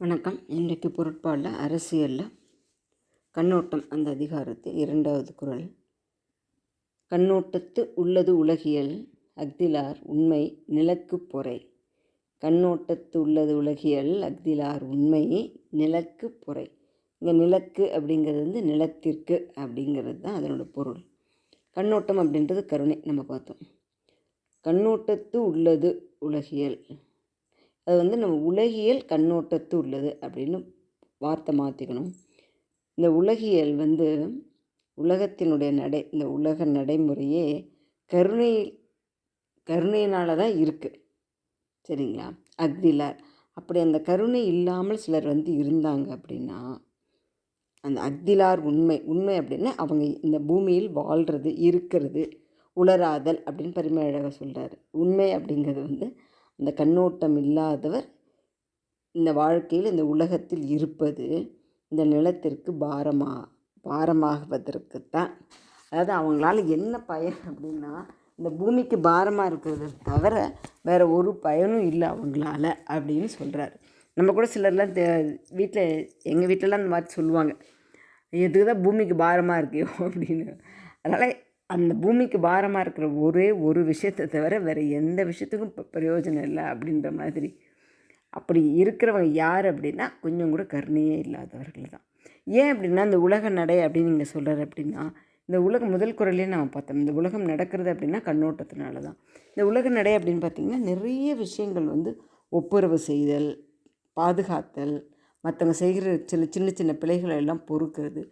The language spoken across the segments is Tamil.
வணக்கம். இன்றைக்கு பொருட்பாலில் அரசியலில் கண்ணோட்டம் அந்த அதிகாரத்தில் இரண்டாவது குரல். கண்ணோட்டத்து உள்ளது உலகியல் அக்திலார் உண்மை நிலக்கு பொறை. கண்ணோட்டத்து உள்ளது உலகியல் அக்திலார் உண்மை நிலக்கு பொறை. இங்கே நிலக்கு அப்படிங்கிறது வந்து நிலத்திற்கு அப்படிங்கிறது தான் அதனோட பொருள். கண்ணோட்டம் அப்படின்றது கருணை நம்ம பார்த்தோம். கண்ணோட்டத்து உள்ளது உலகியல். அது வந்து நம்ம உலகியல் கண்ணோட்டத்து உள்ளது அப்படின்னு வார்த்தை மாற்றிக்கணும் இந்த உலகியல் வந்து உலகத்தினுடைய நடை இந்த உலக நடைமுறையே கருணை கருணையினால் தான் இருக்குது சரிங்களா? அக்திலார். அப்படி அந்த கருணை இல்லாமல் சிலர் வந்து இருந்தாங்க அப்படின்னா அந்த அக்திலார் உண்மை உண்மை அப்படின்னா அவங்க இந்த பூமியில் வாழ்கிறது இருக்கிறது உளராதல் அப்படின்னு பரிமழக சொல்கிறார் உண்மை அப்படிங்கிறது வந்து அந்த கண்ணோட்டம் இல்லாதவர் இந்த வாழ்க்கையில் இந்த உலகத்தில் இருப்பது இந்த நிலத்திற்கு பாரமா பாரமாகுவதற்கு தான் அதாவது அவங்களால என்ன பயன் அப்படின்னா இந்த பூமிக்கு பாரமாக இருக்கிறது தவிர வேறு ஒரு பயனும் இல்லை அவங்களால அப்படின்னு சொல்கிறாரு நம்ம கூட சிலர்லாம் வீட்டில் எங்கள் வீட்டிலலாம் அந்த மாதிரி சொல்லுவாங்க. எதுக்கு தான் பூமிக்கு பாரமாக இருக்கியோ? அப்படின்னு. அதனால் அந்த பூமிக்கு பாரமாக இருக்கிற ஒரே ஒரு விஷயத்தை தவிர வேறு எந்த விஷயத்துக்கும் இப்போ பிரயோஜனம் இல்லை அப்படின்ற மாதிரி. அப்படி இருக்கிறவங்க யார் அப்படின்னா கொஞ்சம் கூட கருணையே இல்லாதவர்கள் தான். ஏன் அப்படின்னா இந்த உலக நடை அப்படின்னு நீங்கள் சொல்கிறார் அப்படின்னா இந்த உலகம் முதல் குரலே நம்ம பார்த்தோம். இந்த உலகம் நடக்கிறது அப்படின்னா கண்ணோட்டத்தினால தான். இந்த உலக நடை அப்படின்னு பார்த்திங்கன்னா நிறைய விஷயங்கள் வந்து ஒப்புரவு செய்தல் பாதுகாத்தல் மற்றவங்க செய்கிற சில சின்ன சின்ன பிழைகளை எல்லாம் பொறுக்கிறது.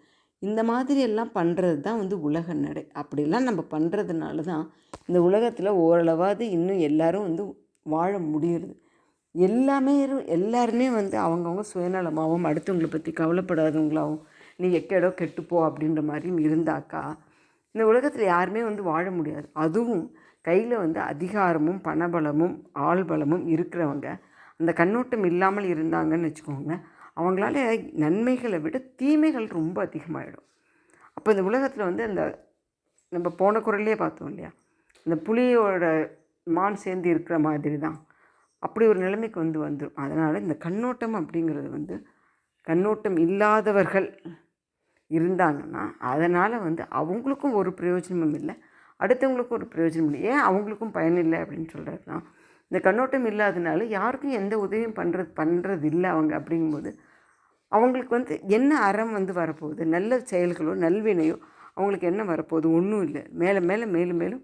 இந்த மாதிரி எல்லாம் பண்ணுறது தான் வந்து உலக நடை. அப்படிலாம் நம்ம பண்ணுறதுனால தான் இந்த உலகத்தில் ஓரளவாவது இன்னும் எல்லோரும் வந்து வாழ முடியுறது. எல்லாமே எல்லாருமே வந்து அவங்கவுங்க சுயநலமாகவும் அடுத்தவங்களை பற்றி கவலைப்படாதவங்களாகவும் நீ எக்கேடோ கெட்டுப்போ அப்படின்ற மாதிரியும் இருந்தாக்கா இந்த உலகத்தில் யாருமே வந்து வாழ முடியாது. அதுவும் கையில் வந்து அதிகாரமும் பணபலமும் ஆள்பலமும் இருக்கிறவங்க அந்த கண்ணோட்டம் இல்லாமல் இருந்தாங்கன்னு வச்சுக்கோங்க. அவங்களால நன்மைகளை விட தீமைகள் ரொம்ப அதிகமாகிடும் அப்போ இந்த உலகத்தில் வந்து அந்த நம்ம போன குரல்லையே பார்த்தோம் இல்லையா? இந்த புலியோட மான் சேர்ந்து இருக்கிற மாதிரி தான் அப்படி ஒரு நிலைமைக்கு வந்து வந்துடும் அதனால் இந்த கண்ணோட்டம் அப்படிங்கிறது வந்து கண்ணோட்டம் இல்லாதவர்கள் இருந்தாங்கன்னா அதனால் வந்து அவங்களுக்கும் ஒரு பிரயோஜனமும் இல்லை. அடுத்தவங்களுக்கும் ஒரு பிரயோஜனம் இல்லை. ஏன் அவங்களுக்கும் பயனில்லை அப்படின்னு சொல்கிறது தான் இந்த கண்ணோட்டம் இல்லாதனால யாருக்கும் எந்த உதவியும் பண்ணுறது பண்ணுறது இல்லை அவங்க அப்படிங்கும்போது அவங்களுக்கு வந்து என்ன அறம் வந்து வரப்போகுது? நல்ல செயல்களோ நல்வினையோ அவங்களுக்கு என்ன வரப்போகுது? ஒன்றும் இல்லை. மேலே மேலே மேலும் மேலும்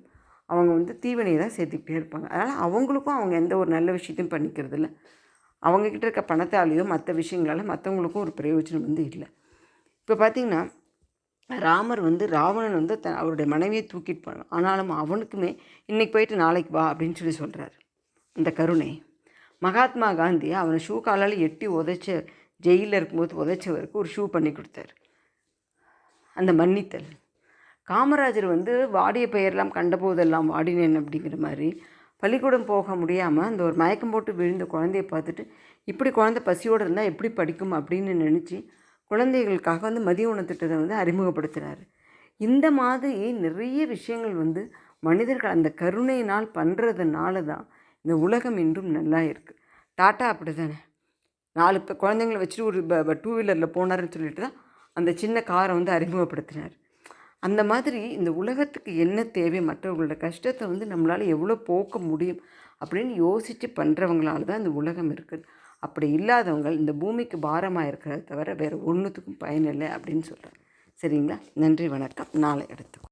அவங்க வந்து தீவினையை தான் சேர்த்துக்கிட்டே இருப்பாங்க. அதனால் அவங்களுக்கும் அவங்க எந்த ஒரு நல்ல விஷயத்தையும் பண்ணிக்கிறது இல்லை அவங்கக்கிட்ட இருக்க பணத்தாலேயோ மற்ற விஷயங்களால மற்றவங்களுக்கும் ஒரு பிரயோஜனம் வந்து இல்லை. இப்போ பார்த்திங்கன்னா ராமர் வந்து ராவணன் வந்து த அவருடைய மனைவியை தூக்கிட்டு போனான். ஆனாலும் அவனுக்குமே இன்றைக்கி போயிட்டு நாளைக்கு வா அப்படின்னு சொல்லி சொல்கிறாரு அந்த கருணை. மகாத்மா காந்தி அவனை ஷூ காலால் எட்டி உதைச்ச ஜெயிலில் இருக்கும்போது உதைச்சவருக்கு ஒரு ஷூ பண்ணி கொடுத்தாரு. அந்த மன்னித்தல். காமராஜர் வந்து வாடிய பெயரெல்லாம் கண்டபோதெல்லாம் வாடினேன் அப்படிங்கிற மாதிரி பள்ளிக்கூடம் போக முடியாமல் அந்த ஒரு மயக்கம் போட்டு விழுந்த குழந்தைய பார்த்துட்டு இப்படி குழந்தை பசியோடு இருந்தால் எப்படி படிக்கும் அப்படின்னு நினச்சி குழந்தைகளுக்காக வந்து மதிய உணவு வந்து அறிமுகப்படுத்துகிறார் இந்த மாதிரி நிறைய விஷயங்கள் வந்து மனிதர்கள் அந்த கருணையினால் பண்ணுறதுனால தான் இந்த உலகம் இன்றும் நல்லா இருக்குது டாட்டா அப்படி தானே நாலு குழந்தைங்கள வச்சுட்டு ஒரு டூ வீலரில் போனார்னு சொல்லிட்டு தான் அந்த சின்ன காரை வந்து அறிமுகப்படுத்தினார். அந்த மாதிரி இந்த உலகத்துக்கு என்ன தேவை மற்றவங்களோட கஷ்டத்தை வந்து நம்மளால் எவ்வளோ போக்க முடியும் அப்படின்னு யோசித்து பண்ணுறவங்களால தான் இந்த உலகம் இருக்குது. அப்படி இல்லாதவங்க இந்த பூமிக்கு பாரமாக இருக்கிறத தவிர வேறு ஒன்றுத்துக்கும் பயனில்லை அப்படின்னு சொல்கிறேன் சரிங்களா? நன்றி வணக்கம். நாளை எடுத்துக்கோ